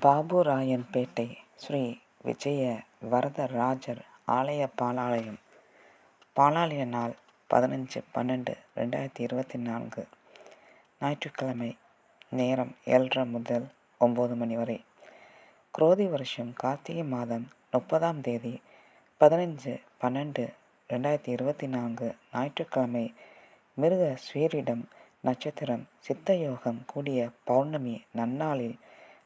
பாபுராயன்பேட்டை ஸ்ரீ விஜய வரதராஜர் ஆலய பாலாலயம். பாலாலய நாள் பதினஞ்சு பன்னெண்டு ரெண்டாயிரத்தி இருபத்தி நான்கு. ஞாயிற்றுக்கிழமை நேரம் ஏழரை முதல் ஒம்பது மணி வரை. குரோதி வருஷம் கார்த்திகை மாதம் முப்பதாம் தேதி பதினஞ்சு பன்னெண்டு ரெண்டாயிரத்தி இருபத்தி நான்கு. ஞாயிற்றுக்கிழமை மிருக ஸ்வீரிடம் நட்சத்திரம் சித்தயோகம் கூடிய பௌர்ணமி நன்னாளில்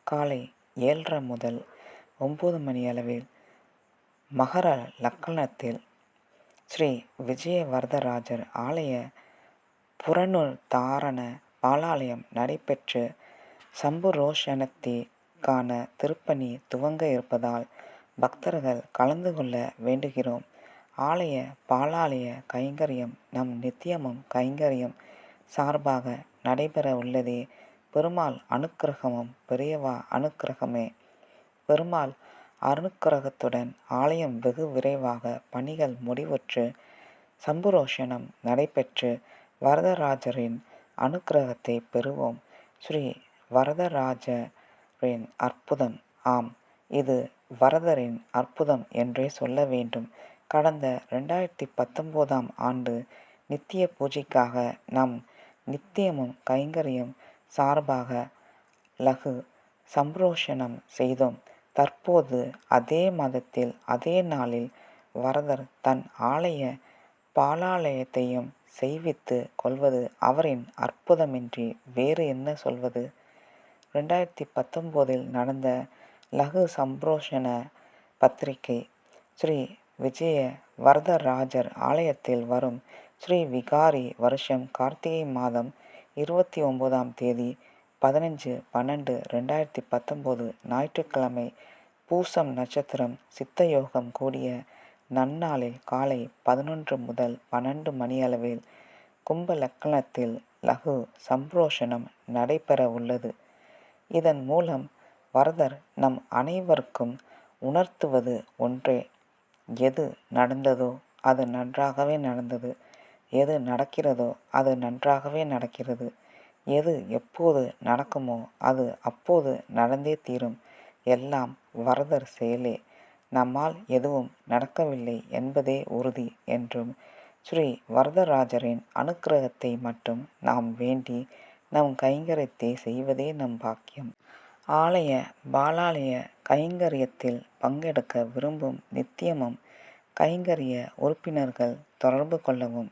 காலை ஏழரை முதல் ஒம்பது மணி அளவில் மகர லக்கணத்தில் ஸ்ரீ விஜய வரதராஜர் ஆலய புறநூல் தாரண பாலாலயம் நடைபெற்று சம்புரோஷனத்திற்கான திருப்பணி துவங்க இருப்பதால் பக்தர்கள் கலந்து கொள்ள வேண்டுகிறோம். ஆலய பாலாலய கைங்கரியம் நம் நித்தியமும் கைங்கரியம் சார்பாக நடைபெற உள்ளதே பெருமாள் அனுக்கிரகமும் பெரியவா அனுக்கிரகமே. பெருமாள் அனுக்கிரகத்துடன் ஆலயம் வெகு விரைவாக பணிகள் முடிவுற்று சம்புரோஷனம் நடைபெற்று வரதராஜரின் அனுக்கிரகத்தை பெறுவோம். ஸ்ரீ வரதராஜரின் அற்புதம் ஆம். இது வரதரின் அற்புதம் என்றே சொல்ல வேண்டும். கடந்த ரெண்டாயிரத்தி பத்தொம்போதாம் ஆண்டு நித்திய பூஜைக்காக நம் நித்தியமும் கைங்கரியம் சார்பாக லகு சம்ரோஷணம் செய்தோம். தற்போது அதே மதத்தில் அதே நாளில் வரதர் தன் ஆலய பாலாலயத்தையும் செய்வித்து கொள்வது அவரின் அற்புதமின்றி வேறு என்ன சொல்வது? ரெண்டாயிரத்தி பத்தொம்போதில் நடந்த லகு சம்ரோஷண பத்திரிகை ஸ்ரீ விஜய வரதராஜர் ஆலயத்தில் வரும் ஸ்ரீ விகாரி வருஷம் கார்த்திகை மாதம் இருபத்தி ஒம்போதாம் தேதி பதினஞ்சு பன்னெண்டு ரெண்டாயிரத்தி பத்தொம்போது ஞாயிற்றுக்கிழமை பூசம் நட்சத்திரம் சித்தயோகம் கூடிய நன்னாளில் காலை பதினொன்று முதல் பன்னெண்டு மணியளவில் கும்ப லக்கணத்தில் லகு சம்ப்ரோஷனம் நடைபெற உள்ளது. இதன் மூலம் வரதர் நம் அனைவருக்கும் உணர்த்துவது ஒன்றே. எது நடந்ததோ அது நன்றாகவே நடந்தது. எது நடக்கிறதோ அது நன்றாகவே நடக்கிறது. எது எப்போது நடக்குமோ அது அப்போது நடந்தே தீரும். எல்லாம் வரதர் செயலே. நம்மால் எதுவும் நடக்கவில்லை என்பதே உறுதி என்றும் ஸ்ரீ வரதராஜரின் அனுக்கிரகத்தை மட்டும் நாம் வேண்டி நம் கைங்கரியத்தை செய்வதே நம் பாக்கியம். ஆலய பாலாலய கைங்கரியத்தில் பங்கெடுக்க விரும்பும் நித்தியமும் கைங்கரிய உறுப்பினர்கள் தொடர்பு கொள்ளவும்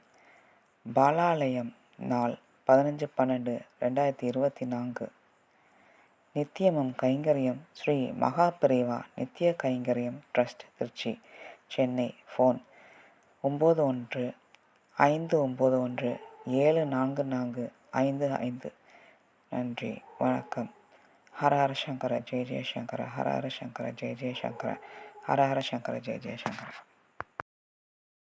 பாலாலயம் நாள் பதினஞ்சு பன்னெண்டு ரெண்டாயிரத்தி இருபத்தி நான்கு. நித்தியமும் கைங்கரியம் ஸ்ரீ மகாபிரிவா நித்திய கைங்கரியம் ட்ரஸ்ட் திருச்சி சென்னை. ஃபோன் ஒம்பது ஒன்று ஐந்து ஒம்பது ஒன்று ஏழு நான்கு நான்கு ஐந்து ஐந்து. நன்றி வணக்கம். ஹர ஹர சங்கர ஜெய ஜெயசங்கர ஹர ஹர சங்கர ஜெய ஜெயசங்கர ஹர ஹர சங்கர ஜெய ஜெயசங்கர